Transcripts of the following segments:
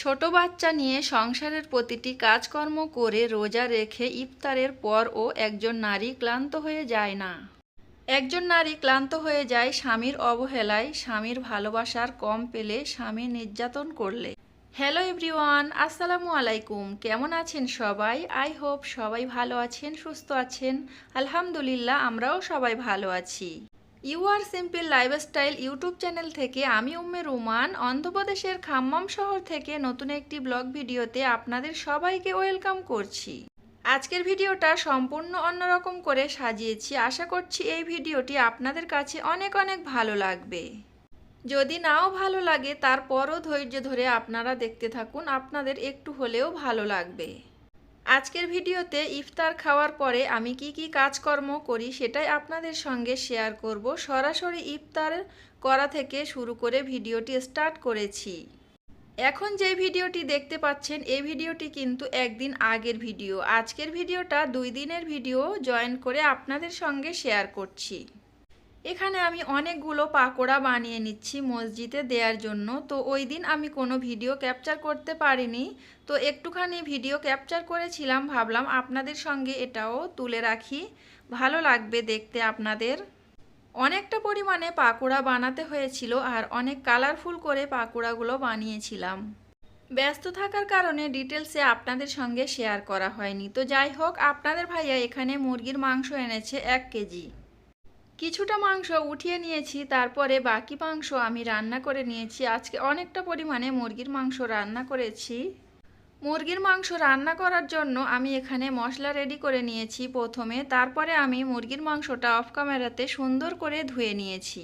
ছোট বাচ্চা নিয়ে সংসারের প্রতিটি কাজকর্ম করে রোজা রেখে ইফতারের পরও একজন নারী ক্লান্ত হয়ে যায় না। একজন নারী ক্লান্ত হয়ে যায় স্বামীর অবহেলায়, স্বামীর ভালোবাসার কম পেলে স্বামী নির্যাতন করলে। হ্যালো এভরিওয়ান, আসসালামু আলাইকুম। কেমন আছেন সবাই? আই হোপ সবাই ভালো আছেন, সুস্থ আছেন। আলহামদুলিল্লাহ, আমরাও সবাই ভালো আছি। You are simple lifestyle YouTube channel থেকে আমি উম্মে রুমান, অন্ধ্রপ্রদেশের খাম্মাম শহর থেকে নতুন একটি ব্লগ ভিডিওতে আপনাদের সবাইকে ওয়েলকাম করছি। আজকের ভিডিওটা সম্পূর্ণ অন্যরকম করে সাজিয়েছি। আশা করছি এই ভিডিওটি আপনাদের কাছে অনেক অনেক ভালো লাগবে। যদি নাও ভালো লাগে, তারপরও ধৈর্য ধরে আপনারা দেখতে থাকুন। আপনাদের একটু হলেও ভালো লাগবে। আজকের ভিডিওতে ইফতার খাওয়ার পরে আমি কি কি কাজকর্ম করি সেটাই আপনাদের সঙ্গে শেয়ার করব। সরাসরি ইফতার করা থেকে শুরু করে ভিডিওটি স্টার্ট করেছি। এখন যে ভিডিওটি দেখতে পাচ্ছেন, এই ভিডিওটি কিন্তু একদিন আগের ভিডিও। আজকের ভিডিওটা দুই দিনের ভিডিও, জয়েন করে আপনাদের সঙ্গে শেয়ার করছি। এখানে আমি অনেকগুলো পাকোড়া বানিয়ে নিচ্ছি মসজিদে দেওয়ার জন্য। তো ওই দিন আমি কোনো ভিডিও ক্যাপচার করতে পারিনি। তো একটুখানি ভিডিও ক্যাপচার করেছিলাম, ভাবলাম আপনাদের সঙ্গে এটাও তুলে রাখি। ভালো লাগবে দেখতে আপনাদের। অনেকটা পরিমাণে পাকোড়া বানাতে হয়েছিল আর অনেক কালারফুল করে পাকোড়াগুলো বানিয়েছিলাম। ব্যস্ত থাকার কারণে ডিটেলসে আপনাদের সঙ্গে শেয়ার করা হয়নি। তো যাই হোক, আপনাদের ভাইয়া এখানে মুরগির মাংস এনেছে এক কেজি। কিছুটা মাংস উঠিয়ে নিয়েছি, তারপরে বাকি মাংস আমি রান্না করে নিয়েছি। আজকে অনেকটা পরিমাণে মুরগির মাংস রান্না করেছি। মুরগির মাংস রান্না করার জন্য আমি এখানে মশলা রেডি করে নিয়েছি প্রথমে। তারপরে আমি মুরগির মাংসটা অফ ক্যামেরাতে সুন্দর করে ধুয়ে নিয়েছি।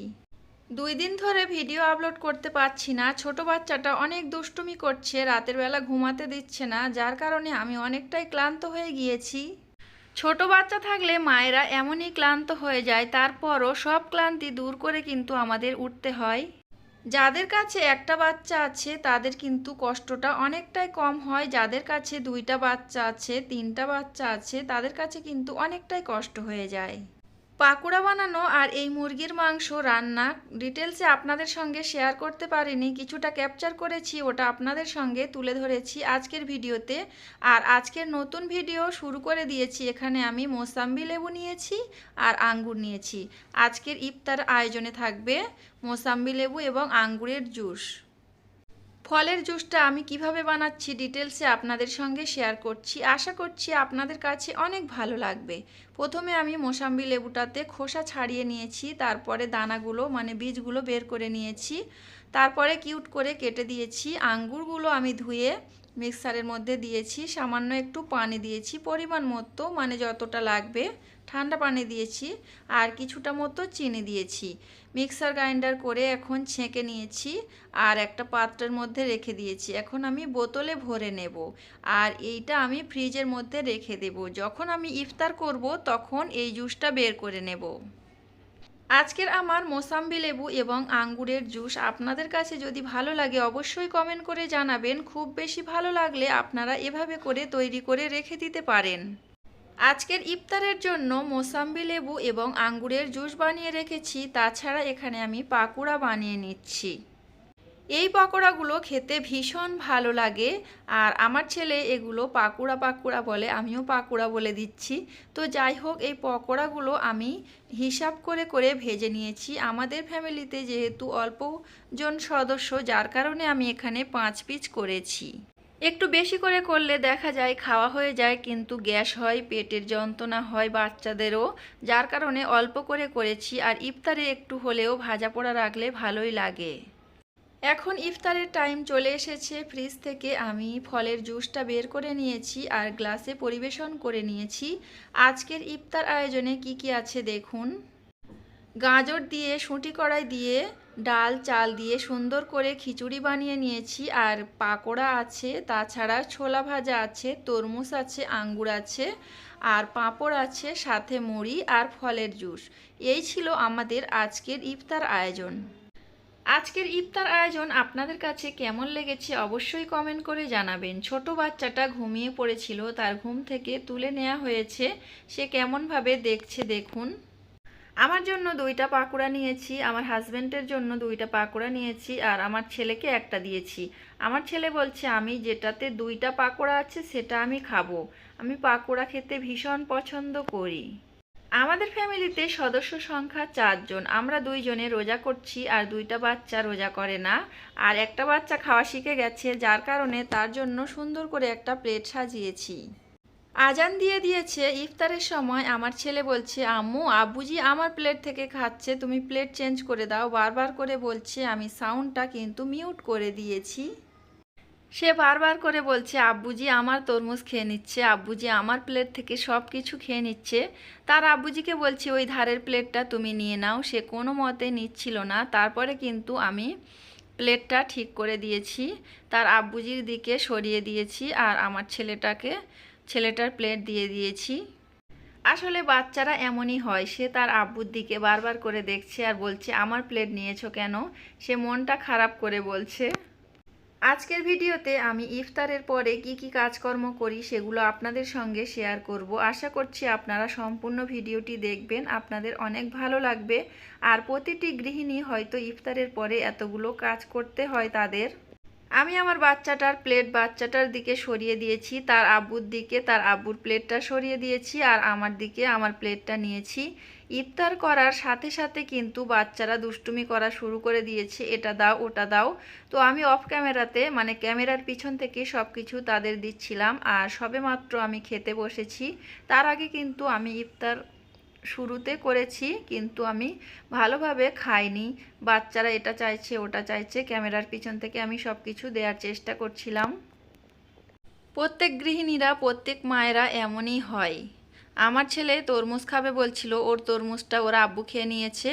দুই দিন ধরে ভিডিও আপলোড করতে পারছি না। ছোট বাচ্চাটা অনেক দুষ্টুমি করছে, রাতের বেলা ঘুমাতে দিচ্ছে না। যার কারণে আমি অনেকটাই ক্লান্ত হয়ে গিয়েছি। ছোট বাচ্চা থাকলে মায়েরা এমনই ক্লান্ত হয়ে যায়, তারপরও সব ক্লান্তি দূর করে কিন্তু আমাদের উঠতে হয়। যাদের কাছে একটা বাচ্চা আছে, তাদের কিন্তু কষ্টটা অনেকটাই কম হয়। যাদের কাছে দুইটা বাচ্চা আছে, তিনটা বাচ্চা আছে, তাদের কাছে কিন্তু অনেকটাই কষ্ট হয়ে যায়। পাকুড়া বানানো আর এই মুরগির মাংস রান্না ডিটেলসে আপনাদের সঙ্গে শেয়ার করতে পারিনি। কিছুটা ক্যাপচার করেছি, ওটা আপনাদের সঙ্গে তুলে ধরেছি আজকের ভিডিওতে। আর আজকের নতুন ভিডিও শুরু করে দিয়েছি। এখানে আমি মোসাম্বি লেবু নিয়েছি আর আঙ্গুর নিয়েছি। আজকের ইফতার আয়োজনে থাকবে মোসাম্বি লেবু এবং আঙ্গুরের জুস। ফলের জুসটা আমি কীভাবে বানাচ্ছি ডিটেলসে আপনাদের সঙ্গে শেয়ার করছি। আশা করছি আপনাদের কাছে অনেক ভালো লাগবে। প্রথমে আমি মোসাম্বি লেবুটাতে খোসা ছাড়িয়ে নিয়েছি, তারপরে দানাগুলো মানে বীজগুলো বের করে নিয়েছি। তারপরে কিউট করে কেটে দিয়েছি। আঙ্গুরগুলো আমি ধুয়ে মিক্সারের মধ্যে দিয়েছি। সামান্য একটু পানি দিয়েছি, পরিমাণ মতো মানে যতটা লাগবে। ঠান্ডা পানি দিয়েছি আর কিছুটা মতো চিনি দিয়েছি। মিক্সার গ্রাইন্ডার করে এখন ছেঁকে নিয়েছি আর একটা পাত্রের মধ্যে রেখে দিয়েছি। এখন আমি বোতলে ভরে নেব আর এইটা আমি ফ্রিজের মধ্যে রেখে দেব। যখন আমি ইফতার করব তখন এই জুসটা বের করে নেব। আজকের আমার মোসাম্বি লেবু এবং আঙ্গুরের জুস আপনাদের কাছে যদি ভালো লাগে অবশ্যই কমেন্ট করে জানাবেন। খুব বেশি ভালো লাগলে আপনারা এভাবে করে তৈরি করে রেখে দিতে পারেন। আজকের ইফতারের জন্য মোসাম্বি লেবু এবং আঙ্গুরের জুস বানিয়ে রেখেছি, তাছাড়া এখানে আমি পাকুড়া বানিয়ে নিচ্ছি। এই পকোড়াগুলো খেতে ভীষণ ভালো লাগে, আর আমার ছেলে এগুলো পাকুড়া পাকুড়া বলে, আমিও পাকুড়া বলে দিচ্ছি। তো যাই হোক, এই পকোড়াগুলো আমি হিসাব করে করে ভেজে নিয়েছি। আমাদের ফ্যামিলিতে যেহেতু অল্প জন সদস্য, যার কারণে আমি এখানে পাঁচ পিচ করেছি। একটু বেশি করে করলে দেখা যায় খাওয়া হয়ে যায়, কিন্তু গ্যাস হয়, পেটের যন্ত্রণা হয় বাচ্চাদেরও, যার কারণে অল্প করে করেছি আর ইফতারে একটু হলেও ভাজা পোড়া রাখলে ভালোই লাগে। এখন ইফতারের টাইম চলে এসেছে ফ্রিজ থেকে আমি ফলের জুসটা বের করে নিয়েছি আর গ্লাসে পরিবেশন করে নিয়েছি। আজকের ইফতার আয়োজনে কি কি আছে দেখুন। গাজর দিয়ে, শুঁটি কড়াই দিয়ে, ডাল, চাল দিয়ে সুন্দর করে খিচুড়ি বানিয়ে নিয়েছি। আর পাকোড়া আছে, তাছাড়া ছোলা ভাজা আছে, তরমুজ আছে, আঙ্গুর আছে, আর পাঁপড় আছে, সাথে মুড়ি আর ফলের জুস। এই ছিল আমাদের আজকের ইফতার আয়োজন। আজকের ইফতার আয়োজন আপনাদের কাছে কেমন লেগেছে অবশ্যই কমেন্ট করে জানাবেন। ছোট বাচ্চাটা ঘুমিয়ে পড়েছিল, তার ঘুম থেকে তুলে নেওয়া হয়েছে। সে কেমনভাবে দেখছে দেখুন। আমার জন্য দুইটা পাকোড়া নিয়েছি, আমার হাজব্যান্ডের জন্য দুইটা পাকোড়া নিয়েছি আর আমার ছেলেকে একটা দিয়েছি। আমার ছেলে বলছে, আমি যেটাতে দুইটা পাকোড়া আছে সেটা আমি খাব। আমি পাকোড়া খেতে ভীষণ পছন্দ করি। আমাদের ফ্যামিলিতে সদস্য সংখ্যা চারজন। আমরা দুইজনে রোজা করছি আর দুইটা বাচ্চা রোজা করে না। আর একটা বাচ্চা খাওয়া শিখে গেছে, যার কারণে তার জন্য সুন্দর করে একটা প্লেট সাজিয়েছি। আজান দিয়ে দিয়েছে, ইফতারের সময় আমার ছেলে বলছে, আম্মু, আব্বুজি আমার প্লেট থেকে খাচ্ছে, তুমি প্লেট চেঞ্জ করে দাও। বারবার করে বলছে, আমি সাউন্ডটা কিন্তু মিউট করে দিয়েছি। সে বারবার করে বলছে, আব্বুজি আমার তরমুজ খেয়ে নিচ্ছে, আব্বুজি আমার প্লেট থেকে সব কিছু খেয়ে নিচ্ছে। তার আব্বুজিকে বলছি, ওই ধারের প্লেটটা তুমি নিয়ে নাও, সে কোনো মতে নিচ্ছিল না। তারপরে কিন্তু আমি প্লেটটা ঠিক করে দিয়েছি, তার আব্বুজির দিকে সরিয়ে দিয়েছি আর আমার ছেলেটাকে ছেলেটার প্লেট দিয়ে দিয়েছি। আসলে বাচ্চারা এমনই হয়, সে তার আব্বুর দিকে বারবার করে দেখছে আর বলছে, আমার প্লেট নিয়েছো কেন? সে মনটা খারাপ করে বলছে। আজকের ভিডিওতে আমি ইফতারের পরে কি কি কাজকর্ম করি সেগুলো আপনাদের সঙ্গে শেয়ার করব। আশা করছি আপনারা সম্পূর্ণ ভিডিওটি দেখবেন, আপনাদের অনেক ভালো লাগবে। আর প্রতিটি গৃহিণী হয়তো ইফতারের পরে এতগুলো কাজ করতে হয় তাদের। আমি আমার বাচ্চাটার প্লেট বাচ্চাটার দিকে সরিয়ে দিয়েছি, তার আব্বুর দিকে, তার আব্বুর প্লেটটা সরিয়ে দিয়েছি আর আমার দিকে আমার প্লেটটা নিয়েছি। ইফতার করার সাথে সাথে কিন্তু বাচ্চারা দুষ্টুমি করা শুরু করে দিয়েছে, এটা দাও, ওটা দাও। তো আমি অফ ক্যামেরাতে মানে ক্যামেরার পিছন থেকে সব কিছু তাদের দিচ্ছিলাম আর সবে মাত্র আমি খেতে বসেছি। তার আগে কিন্তু আমি ইফতার শুরুতে করেছি, কিন্তু আমি ভালোভাবে খাইনি। বাচ্চারা এটা চাইছে, ওটা চাইছে, ক্যামেরার পিছন থেকে আমি সব কিছু দেওয়ার চেষ্টা করছিলাম। প্রত্যেক গৃহিণীরা, প্রত্যেক মায়েরা এমনই হয়। আমার ছেলে তরমুজ খাবে বলছিল, ওর তরমুজটা ওরা আব্বু খেয়ে নিয়েছে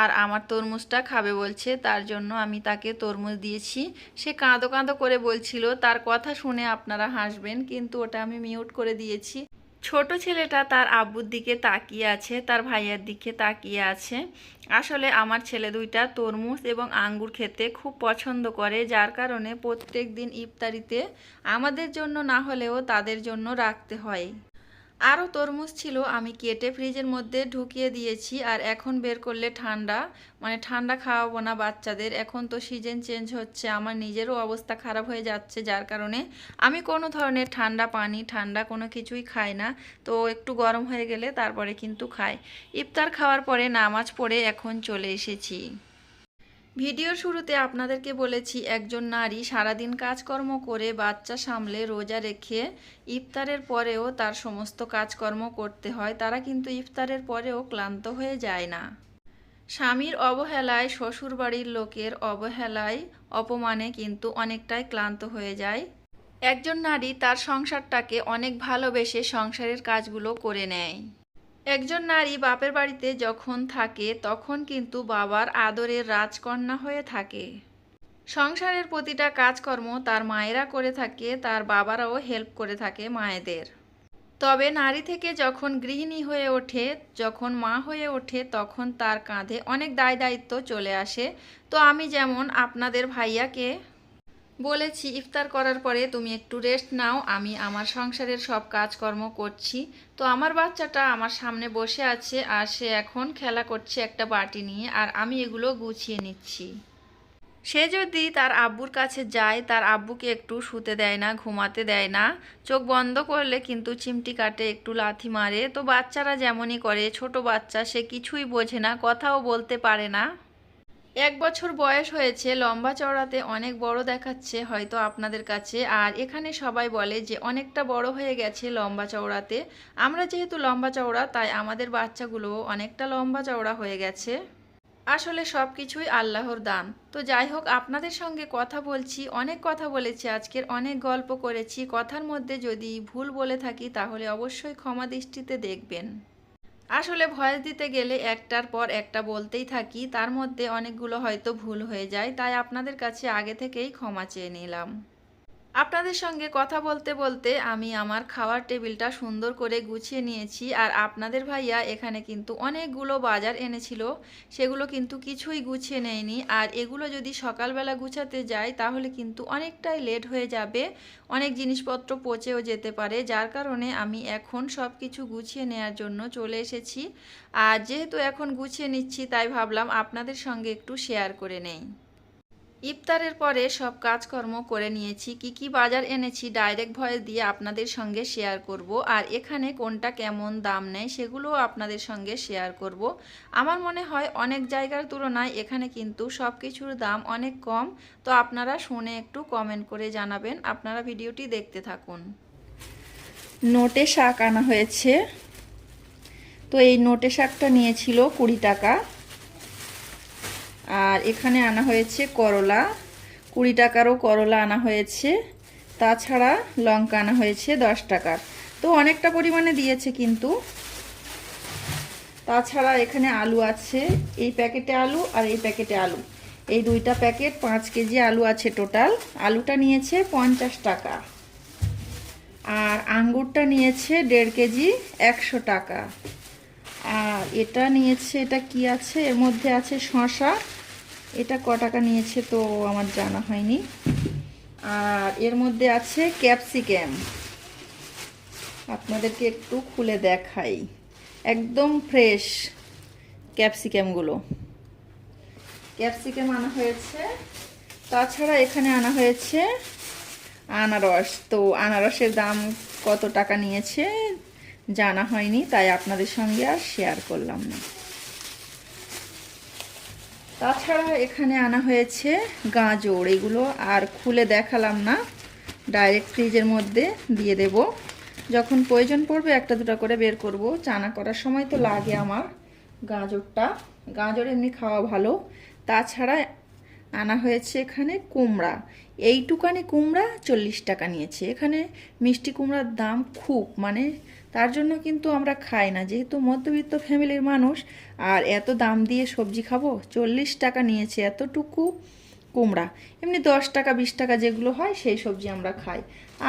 আর আমার তরমুজটা খাবে বলছে, তার জন্য আমি তাকে তরমুজ দিয়েছি। সে কাঁদো কাঁদো করে বলছিল, তার কথা শুনে আপনারা হাসবেন, কিন্তু ওটা আমি মিউট করে দিয়েছি। ছোট ছেলেটা তার আব্বুর দিকে তাকিয়ে আছে, তার ভাইয়ার দিকে তাকিয়ে আছে। আসলে আমার ছেলে দুইটা তরমুজ এবং আঙ্গুর খেতে খুব পছন্দ করে, যার কারণে প্রত্যেক দিন ইফতারিতে আমাদের জন্য না হলেও তাদের জন্য রাখতে হয়। আরও তরমুজ ছিল, আমি কেটে ফ্রিজের মধ্যে ঢুকিয়ে দিয়েছি আর এখন বের করলে ঠান্ডা। মানে ঠান্ডা খাওয়াবো না বাচ্চাদের। এখন তো সিজন চেঞ্জ হচ্ছে, আমার নিজেরও অবস্থা খারাপ হয়ে যাচ্ছে, যার কারণে আমি কোনো ধরনের ঠান্ডা পানি, ঠান্ডা কোনো কিছুই খাই না। তো একটু গরম হয়ে গেলে তারপরে কিন্তু খাই। ইফতার খাওয়ার পরে নামাজ পড়ে এখন চলে এসেছি। ভিডিওর শুরুতে আপনাদেরকে বলেছি, একজন নারী সারাদিন কাজকর্ম করে বাচ্চা সামলে রোজা রেখে ইফতারের পরেও তার সমস্ত কাজকর্ম করতে হয়, তারা কিন্তু ইফতারের পরেও ক্লান্ত হয়ে যায় না। স্বামীর অবহেলায় শ্বশুরবাড়ির লোকের অবহেলায় অপমানে কিন্তু অনেকটাই ক্লান্ত হয়ে যায়। একজন নারী তার সংসারটাকে অনেক ভালোবেসে সংসারের কাজগুলো করে নেয়। একজন নারী বাপের বাড়িতে যখন থাকে, তখন কিন্তু বাবার আদরের রাজকন্যা হয়ে থাকে। সংসারের প্রতিটা কাজকর্ম তার মায়েরা করে থাকে, তার বাবারাও হেল্প করে থাকে মায়েদের। তবে নারী থেকে যখন গৃহিণী হয়ে ওঠে, যখন মা হয়ে ওঠে, তখন তার কাঁধে অনেক দায় দায়িত্ব চলে আসে। তো আমি যেমন আপনাদের ভাইয়াকে বলেছি, ইফতার করার পরে তুমি একটু রেস্ট নাও, আমি আমার সংসারের সব কাজকর্ম করছি। তো আমার বাচ্চাটা আমার সামনে বসে আছে আর সে এখন খেলা করছে একটা বাটি নিয়ে আর আমি এগুলো গুছিয়ে নিচ্ছি। সে যদি তার আব্বুর কাছে যায়, তার আব্বুকে একটু শুতে দেয় না, ঘুমাতে দেয় না, চোখ বন্ধ করলে কিন্তু চিমটি কাটে, একটু লাথি মারে। তো বাচ্চারা যেমনই করে, ছোট বাচ্চা, সে কিছুই বোঝে না, কথাও বলতে পারে না। এক বছর বয়স হয়েছে, লম্বা চওড়াতে অনেক বড় দেখাচ্ছে হয়তো আপনাদের কাছে। আর এখানে সবাই বলে যে অনেকটা বড় হয়ে গেছে লম্বা চওড়াতে। আমরা যেহেতু লম্বা চওড়া, তাই আমাদের বাচ্চাগুলো অনেকটা লম্বা চওড়া হয়ে গেছে। আসলে সব কিছুই আল্লাহর দান। তো যাই হোক, আপনাদের সঙ্গে কথা বলছি, অনেক কথা বলেছি, আজকের অনেক গল্প করেছি। কথার মধ্যে যদি ভুল বলে থাকি, তাহলে অবশ্যই ক্ষমা দৃষ্টিতে দেখবেন। আসলে ভয়েস দিতে গেলে একটার পর একটা বলতেই থাকি, তার মধ্যে অনেকগুলো হয়তো ভুল হয়ে যায়, তাই আপনাদের কাছে আগে থেকেই ক্ষমা চেয়ে নিলাম। আপনাদের সঙ্গে কথা বলতে বলতে আমি আমার খাওয়ার টেবিলটা সুন্দর করে গুছিয়ে নিয়েছি আর আপনাদের ভাইয়া এখানে কিন্তু অনেকগুলো বাজার এনেছিল। সেগুলো কিন্তু কিছুই গুছিয়ে নেয়নি। আর এগুলো যদি সকালবেলা গুছাতে যাই, তাহলে কিন্তু অনেকটাই লেট হয়ে যাবে। অনেক জিনিসপত্র পচেও যেতে পারে। যার কারণে আমি এখন সব কিছু গুছিয়ে নেওয়ার জন্য চলে এসেছি। আর যেহেতু এখন গুছিয়ে নিচ্ছি, তাই ভাবলাম আপনাদের সঙ্গে একটু শেয়ার করে নেই। ইফতারের পরে সব কাজকর্ম করে নিয়েছি। কি কি বাজার এনেছি ডাইরেক্ট ভয়েস দিয়ে আপনাদের সঙ্গে শেয়ার করব। আর এখানে কোনটা কেমন দাম নেয় সেগুলোও আপনাদের সঙ্গে শেয়ার করব। আমার মনে হয় অনেক জায়গার তুলনায় এখানে কিন্তু সব কিছুর দাম অনেক কম। তো আপনারা শুনে একটু কমেন্ট করে জানাবেন। আপনারা ভিডিওটি দেখতে থাকুন। নোটে শাক আনা হয়েছে। তো এই নোটে শাকটা নিয়েছিল কুড়ি টাকা। আর এখানে আনা হয়েছে করলা। কুড়ি টাকারও করলা আনা হয়েছে। তাছাড়া লঙ্কা আনা হয়েছে দশ টাকার। তো অনেকটা পরিমাণে দিয়েছে কিন্তু। তাছাড়া এখানে আলু আছে। এই প্যাকেটে আলু আর এই প্যাকেটে আলু। এই দুইটা প্যাকেট পাঁচ কেজি আলু আছে টোটাল। আলুটা নিয়েছে পঞ্চাশ টাকা। আর আঙ্গুরটা নিয়েছে দেড় কেজি একশো টাকা। আর এটা নিয়েছে, এটা কি আছে? এর মধ্যে আছে শশা এটা ক টাকা নিয়েছে তো আমার জানা হয়নি। আর এর মধ্যে আছে ক্যাপসিকাম। আপনাদেরকে একটু খুলে দেখাই। একদম ফ্রেশ ক্যাপসিকামগুলো। ক্যাপসিকাম আনা হয়েছে। তাছাড়া এখানে আনা হয়েছে আনারস। তো আনারসের দাম কত টাকা নিয়েছে জানা হয়নি, তাই আপনাদের সঙ্গে আর শেয়ার করলাম না। তাছাড়া এখানে আনা হয়েছে গাজর। এগুলো আর খুলে দেখালাম না। ডাইরেক্ট ফ্রিজের মধ্যে দিয়ে দেব। যখন প্রয়োজন পড়বে একটা দুটো করে বের করব। চানা করার সময় তো লাগে আমার গাজরটা। গাজর এমনি খাওয়া ভালো। তাছাড়া আনা হয়েছে এখানে কুমড়া। এইটুকানি কুমড়া চল্লিশ টাকা নিয়েছে। এখানে মিষ্টি কুমড়ার দাম খুব। মানে তার জন্য কিন্তু আমরা খাই না। যেহেতু মধ্যবিত্ত ফ্যামিলির মানুষ, আর এত দাম দিয়ে সবজি খাব, চল্লিশ টাকা নিয়েছে এতটুকু কুমড়া। এমনি দশ টাকা, বিশ টাকা যেগুলো হয় সেই সবজি আমরা খাই।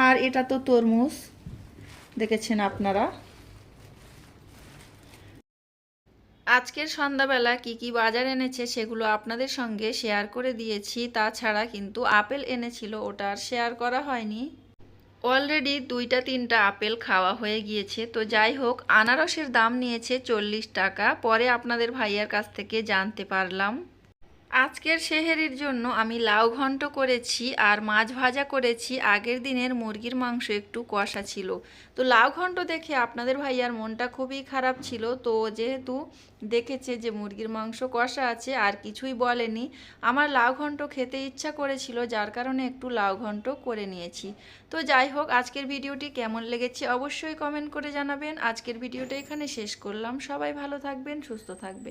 আর এটা তো তরমুজ, দেখেছেন আপনারা। আজকের সন্ধ্যাবেলা কি কি বাজার এনেছে সেগুলো আপনাদের সঙ্গে শেয়ার করে দিয়েছি। তাছাড়া কিন্তু আপেল এনেছিল, ওটা আর শেয়ার করা হয়নি। অলরেডি দুইটা, তিনটা আপেল খাওয়া হয়ে গিয়েছে। তো যাই হোক, আনারসের দাম নিয়েছে চল্লিশ টাকা। পরে আপনাদের ভাইয়ার কাছ থেকে জানতে পারলাম। আজকের সেহেরির জন্য আমি লাউ ঘন্ট করেছি আর মাছ ভাজা করেছি। আগের দিনের মুরগির মাংস একটু কষা ছিল। তো লাউ ঘন্ট দেখে আপনাদের ভাইয়ার মনটা খুবই খারাপ ছিল। তো যেহেতু দেখেছে যে মুরগির মাংস কষা আছে, আর কিছুই বলেনি, আমার লাউ ঘন্ট খেতে ইচ্ছা করেছিল, যার কারণে একটু লাউ ঘন্ট করে নিয়েছি। তো যাই হোক, আজকের ভিডিওটি কেমন লেগেছে অবশ্যই কমেন্ট করে জানাবেন। আজকের ভিডিওটা এখানে শেষ করলাম। সবাই ভালো থাকবেন, সুস্থ থাকবেন।